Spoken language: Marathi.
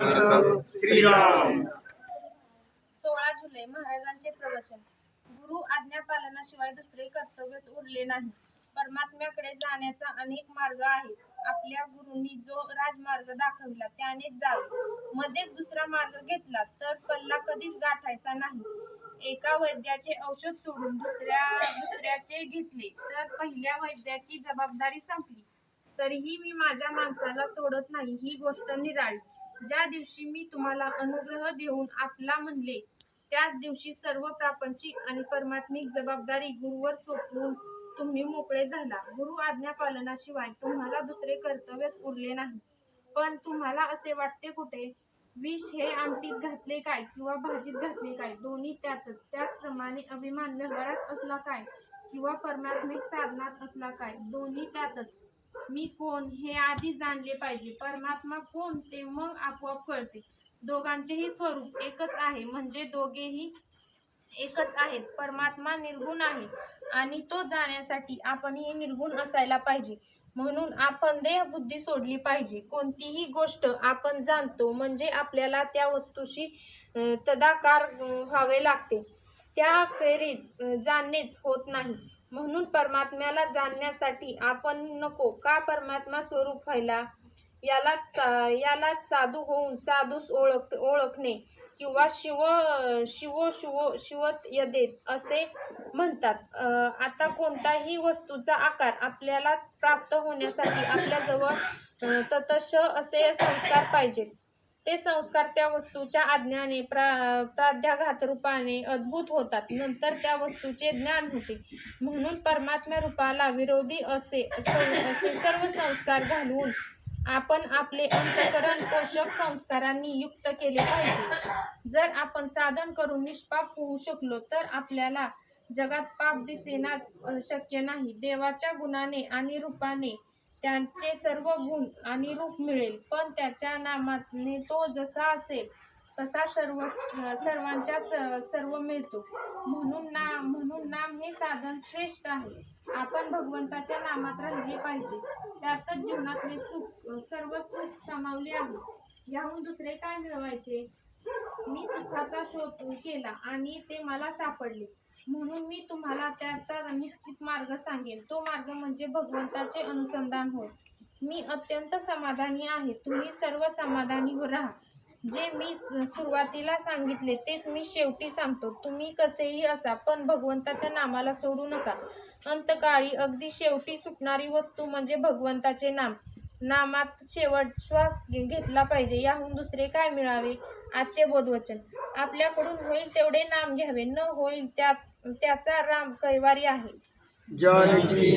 श्रीराम. सोळा जुलै महाराजांचे प्रवचन. गुरु आज्ञा पालनाशिवाय दुसरे कर्तव्यच उरले नाही. परमात्म्याकडे जाण्याचा अनेक मार्ग आहे आपल्या गुरुंनी जो राजमार्ग दाखवला त्यानेच जावे. मध्येच दुसरा मार्ग घेतला तर पल्ला कधीच गाठायचा नाही. एका वैद्याचे औषध सोडून दुसऱ्या दुसऱ्याचे घेतले तर पहिल्या वैद्याची जबाबदारी संपली. तरीही मी माझ्या माणसाला सोडत नाही ही गोष्ट निराळी. ज्या दिवशी मी तुम्हाला अनुग्रह देऊन आपला म्हणले त्याच दिवशी सर्व प्रापंचिक आणि परमात्मिक जबाबदारी गुरुवर सोपवून तुम्ही मोकळे झाला. गुरु आज्ञा पालनाशिवाय तुम्हाला दुसरे कर्तव्यच उरले नाही. पण तुम्हाला असे वाटते कुठे? विष हे आमटीत घातले काय? किंवा भाजीत घातले काय? दोन्ही त्यातच. त्याचप्रमाणे अभिमान व्यवहारात असला काय? किंवा परमात्मिक साधनात असला काय दोन्ही त्यातच. मी कोण हे आधी जाणले पाहिजे. परमात्मा कोण ते मग आपोआप कळते. दोघांचेही स्वरूप एकच आहे म्हणजे दोघेही एकच आहेत. परमात्मा निर्गुण आहे आणि तो जाण्यासाठी आपणही निर्गुण असायला पाहिजे. म्हणून आपण देहबुद्धी सोडली पाहिजे. कोणतीही गोष्ट आपण जाणतो म्हणजे आपल्याला त्या वस्तूशी तदाकार व्हावे लागते. त्याखेरीज फेरीज जाणणेच होत नाही. म्हणून परमात्म्याला जाणण्यासाठी आपण नको. का परमात्मा स्वरूप व्हायला? यालाच यालाच साधू होऊन साधूच ओळख ओळखणे किंवा शिव शिवो शिवो शिवत यदेत असे म्हणतात. आता कोणताही वस्तूचा आकार आपल्याला प्राप्त होण्यासाठी आपल्याजवळ ततश असे संस्कार पाहिजेत. ते संस्कार त्या वस्तूच्या आज्ञाने प्रा प्राध्याघात रूपाने अद्भुत होतात. नंतर त्या वस्तूचे ज्ञान होते. म्हणून परमात्म्या रूपाला विरोधी असे असे सर्व संस्कार घालवून आपण आपले अंतकरण पोषक संस्कारांनी युक्त केले पाहिजे. जर आपण साधन करून निष्पाप होऊ शकलो तर आपल्याला जगात पाप दिसेना शक्य नाही. देवाच्या गुणाने आणि रूपाने त्यांचे सर्व गुण आणि रूप मिळेल. पण त्याच्या नामाने तो जसा असेल तसा सर्व सर्वांच्या स- सर्व मिळतो. म्हणून ना म्हणून नाम हे साधन श्रेष्ठ आहे. आपण भगवंताच्या नामात राहिले पाहिजे. त्यातच जीवनातले सुख सर्व सुख सामावले आहे. याहून दुसरे काय मिळवायचे? मी सुखाचा शोध केला आणि ते मला सापडले. म्हणून मी तुम्हाला त्याचा निश्चित मार्ग सांगेन. तो मार्ग म्हणजे भगवंताचे अनुसंधान होय. मी अत्यंत समाधानी आहे. तुम्ही सर्व समाधानी हो राहा. जे मी सुरुवातीला सांगितले तेच मी शेवटी सांगतो. तुम्ही कसेही असा पण भगवंताच्या नामाला सोडू नका. अंतकाळी अगदी शेवटी सुटणारी वस्तू म्हणजे भगवंताचे नाम. नामात शेवट श्वास घे- घेतला पाहिजे. याहून दुसरे काय मिळावे? आजचे बोधवचन. आपल्याकडून होईल तेवढे नाम घ्यावे. न होईल त्या त्याचा राम कैवारी आहे. जानकी